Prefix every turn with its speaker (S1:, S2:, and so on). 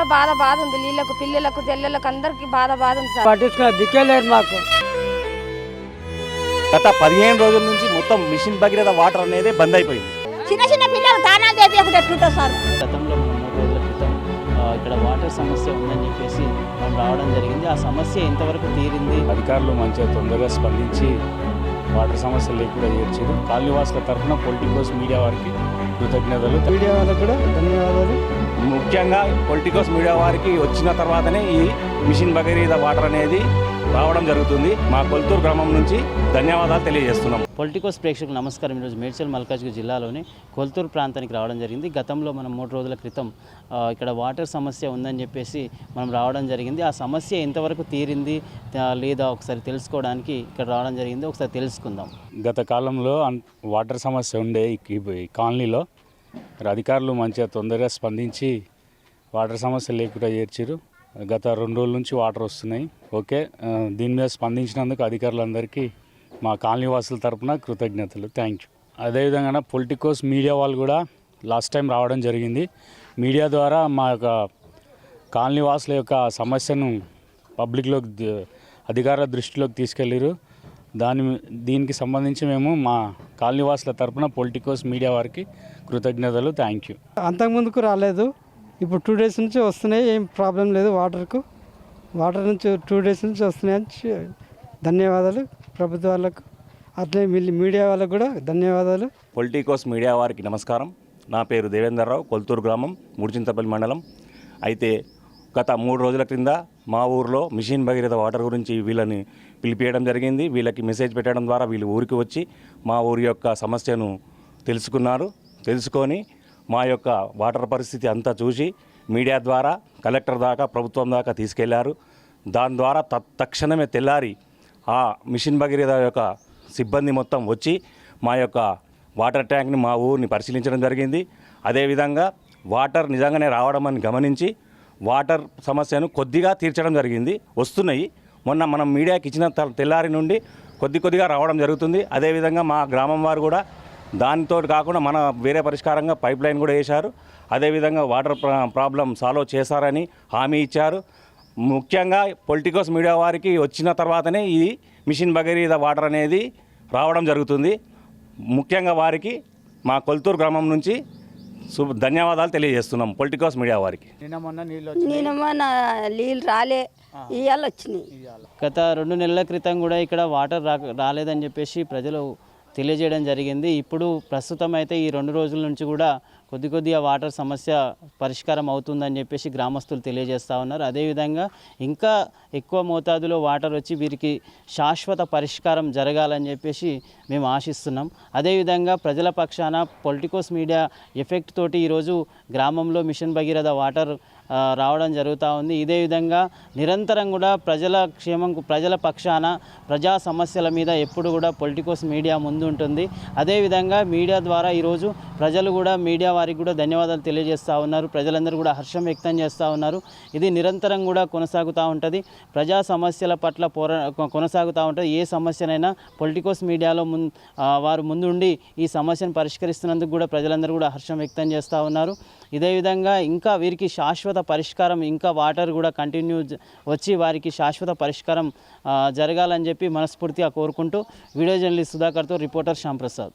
S1: అంతా బాధ బాధ ఉంది. నీళ్ళకు పిల్లలకు చెల్లెలకు అందరికి బాధ బాధ ఉంది సార్.
S2: పట్టించుకున్న దిక్కే లేదు మాకు.
S3: గత పదిహేను రోజుల నుంచి మొత్తం మిషన్ భగీరథ వాటర్ అనేది బంద్ అయిపోయింది.
S4: చిన్న చిన్న పిల్లలు తానాలు ఎట్లుంటుంది సార్.
S5: గతంలో మూడు రోజుల క్రితం ఇక్కడ వాటర్ సమస్య ఉందని చెప్పేసి మనం రావడం జరిగింది. ఆ సమస్య ఎంతవరకు తీరింది?
S6: అధికారులు మంచిగా తొందరగా స్పందించి వాటర్ సమస్య లేకుండా చేర్చారు కాలనీవాసుల తరఫున పొలిటికోస్ మీడియా వారికి కృతజ్ఞతలు.
S2: మీడియా వాళ్ళకు కూడా ధన్యవాదాలు.
S3: ముఖ్యంగా పొలిటికోస్ మీడియా వారికి వచ్చిన తర్వాతనే ఈ మిషన్ భగీరథ వాటర్ అనేది రావడం జరుగుతుంది. మా కొల్తూరు గ్రామం నుంచి ధన్యవాదాలు తెలియజేస్తున్నాం.
S5: పొలిటికోస్ ప్రేక్షకులకు నమస్కారం. ఈరోజు మేడ్చల్ మల్కాజ్గిరి జిల్లాలోని కొల్తూరు ప్రాంతానికి రావడం జరిగింది. గతంలో మనం మూడు రోజుల క్రితం ఇక్కడ వాటర్ సమస్య ఉందని చెప్పేసి మనం రావడం జరిగింది. ఆ సమస్య ఎంతవరకు తీరింది లేదా ఒకసారి తెలుసుకోవడానికి ఇక్కడ రావడం జరిగింది. ఒకసారి తెలుసుకుందాం.
S6: గత కాలంలో వాటర్ సమస్య ఉండే ఈ కాలనీలో అధికారులు మంచిగా తొందరగా స్పందించి వాటర్ సమస్య లేకుండా చేర్చారు గత రెండు రోజుల నుంచి వాటర్ వస్తున్నాయి. ఓకే దీని మీద స్పందించినందుకు అధికారులందరికీ మా కాలనీవాసుల తరపున కృతజ్ఞతలు. థ్యాంక్ యూ అదేవిధంగా పొలిటికోస్ మీడియా వాళ్ళు కూడా లాస్ట్ టైం రావడం జరిగింది. మీడియా ద్వారా మా యొక్క కాలనీవాసుల యొక్క సమస్యను పబ్లిక్లోకి అధికార దృష్టిలోకి తీసుకెళ్ళారు. దాని దీనికి సంబంధించి మేము మా కాలనీవాసుల తరపున పొలిటికోస్ మీడియా వారికి కృతజ్ఞతలు. థ్యాంక్ యూ
S2: అంతకుముందుకు రాలేదు. ఇప్పుడు టూ డేస్ నుంచి వస్తున్నాయి. ఏం ప్రాబ్లం లేదు. వాటర్కు వాటర్ నుంచి టూ డేస్ నుంచి వస్తున్నాయని ధన్యవాదాలు. ప్రభుత్వాలకు వాళ్ళకు అట్లే మీడియా వాళ్ళకు కూడా ధన్యవాదాలు.
S3: పొలిటికోస్ మీడియా వారికి నమస్కారం. నా పేరు దేవేందర్రావు కొల్తూరు గ్రామం ముడిచింతపల్లి మండలం. అయితే గత మూడు రోజుల క్రింద మా ఊరిలో మిషన్ భగీరథ వాటర్ గురించి వీళ్ళని పిలిపియడం జరిగింది. వీళ్ళకి మెసేజ్ పెట్టడం ద్వారా వీళ్ళు ఊరికి వచ్చి మా ఊరి యొక్క సమస్యను తెలుసుకున్నారు. తెలుసుకొని మా యొక్క వాటర్ పరిస్థితి అంతా చూసి మీడియా ద్వారా కలెక్టర్ దాకా ప్రభుత్వం దాకా తీసుకెళ్ళారు. దాని ద్వారా తక్షణమే తెల్లారి ఆ మిషన్ భగీరథ యొక్క సిబ్బంది మొత్తం వచ్చి మా యొక్క వాటర్ ట్యాంక్ని మా ఊరిని పరిశీలించడం జరిగింది. అదేవిధంగా వాటర్ నిజంగానే రావడం అని గమనించి వాటర్ సమస్యను కొద్దిగా తీర్చడం జరిగింది. వస్తున్నాయి. మొన్న మనం మీడియాకి ఇచ్చిన తెల్లారి నుండి కొద్ది కొద్దిగా రావడం జరుగుతుంది. అదేవిధంగా మా గ్రామం వారు కూడా దానితో కాకుండా మన వేరే పరిష్కారంగా పైప్ లైన్ కూడా వేశారు. అదేవిధంగా వాటర్ ప్రా- ప్రాబ్లం సాల్వ్ చేశారని హామీ ఇచ్చారు. ముఖ్యంగా పొలిటికోస్ మీడియా వారికి వచ్చిన తర్వాతనే ఈ మిషన్ భగీరథ వాటర్ అనేది రావడం జరుగుతుంది. ముఖ్యంగా వారికి మా కొల్తూరు గ్రామం నుంచి శుభ ధన్యవాదాలు తెలియజేస్తున్నాం పొలిటికోస్ మీడియా వారికి.
S4: నీళ్ళు రాలే ఇవాళ వచ్చినాయి.
S5: గత రెండు నెలల క్రితం కూడా ఇక్కడ వాటర్ రా రాలేదని చెప్పేసి ప్రజలు తెలియజేయడం జరిగింది. ఇప్పుడు ప్రస్తుతం అయితే ఈ రెండు రోజుల నుంచి కూడా కొద్ది కొద్దిగా వాటర్ సమస్య పరిష్కారం అవుతుందని చెప్పేసి గ్రామస్తులు తెలియజేస్తూ ఉన్నారు. అదేవిధంగా ఇంకా ఎక్కువ మోతాదులో వాటర్ వచ్చి వీరికి శాశ్వత పరిష్కారం జరగాలని చెప్పేసి మేము ఆశిస్తున్నాం. అదేవిధంగా ప్రజల పక్షాన పొలిటికోస్ మీడియా ఎఫెక్ట్ తోటి ఈరోజు గ్రామంలో మిషన్ భగీరథ వాటర్ రావడం జరుగుతూ ఉంది. ఇదే విధంగా నిరంతరం కూడా ప్రజల క్షేమం ప్రజల పక్షాన ప్రజా సమస్యల మీద ఎప్పుడు కూడా పొలిటికోస్ మీడియా ముందు ఉంటుంది అదేవిధంగా మీడియా ద్వారా ఈరోజు ప్రజలు కూడా మీడియా వారికి కూడా ధన్యవాదాలు తెలియజేస్తూ ఉన్నారు. ప్రజలందరూ కూడా హర్షం వ్యక్తం చేస్తూ ఉన్నారు. ఇది నిరంతరం కూడా కొనసాగుతూ ఉంటుంది. ప్రజా సమస్యల పట్ల పోరా కొనసాగుతూ ఉంటుంది. ఏ సమస్యనైనా పొలిటికోస్ మీడియాలో ముం వారు ముందుండి ఈ సమస్యను పరిష్కరిస్తున్నందుకు కూడా ప్రజలందరూ కూడా హర్షం వ్యక్తం చేస్తూ ఉన్నారు. ఇదే విధంగా ఇంకా వీరికి శాశ్వత పరిష్కారం ఇంకా వాటర్ కూడా కంటిన్యూ వచ్చి వారికి శాశ్వత పరిష్కారం జరగాలని చెప్పి మనస్ఫూర్తిగా కోరుకుంటూ వీడియో జర్నలిస్ట్ సుధాకర్తో reporter Shyamprasad